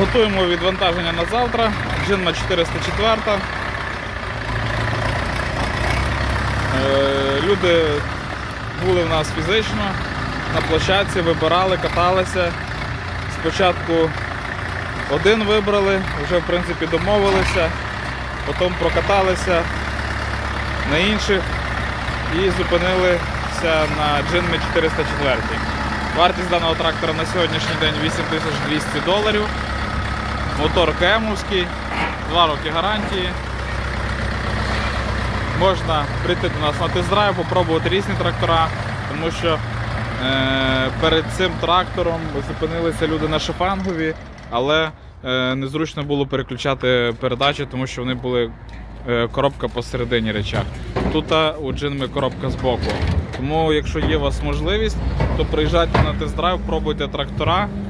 Готуємо відвантаження на завтра. Джинма 404. Е, Люди були в нас фізично на площадці, вибирали, каталися. Спочатку один вибрали, вже в принципі домовилися, потім прокаталися на інших і зупинилися на Джинмі 404. Вартість даного трактора на сьогоднішній день 8200 доларів. Мотор КМовський, 2 роки гарантії. Можна прийти до нас на тест-драйв, попробувати різні трактора, тому що е, перед цим трактором зупинилися люди на шифангові, але е, незручно було переключати передачі, тому що вони були е, коробка посередині речах. Тут у джинми коробка збоку. Тому, якщо є у вас можливість, то приїжджайте на тест-драйв, пробуйте трактора, е,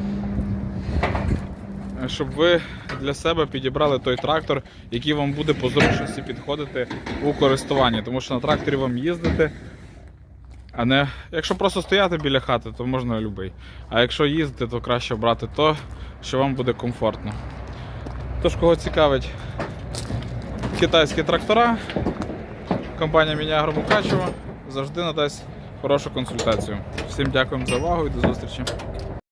щоб ви для себе підібрали той трактор, який вам буде по зручності підходити у користуванні. Тому що на тракторі вам їздити. А не якщо просто стояти біля хати, то можна любий. А якщо їздити, то краще брати то, що вам буде комфортно. Тож, кого цікавить китайські трактора, компанія Мінягро Мукачева завжди надасть хорошу консультацію. Всім дякуємо за увагу і до зустрічі.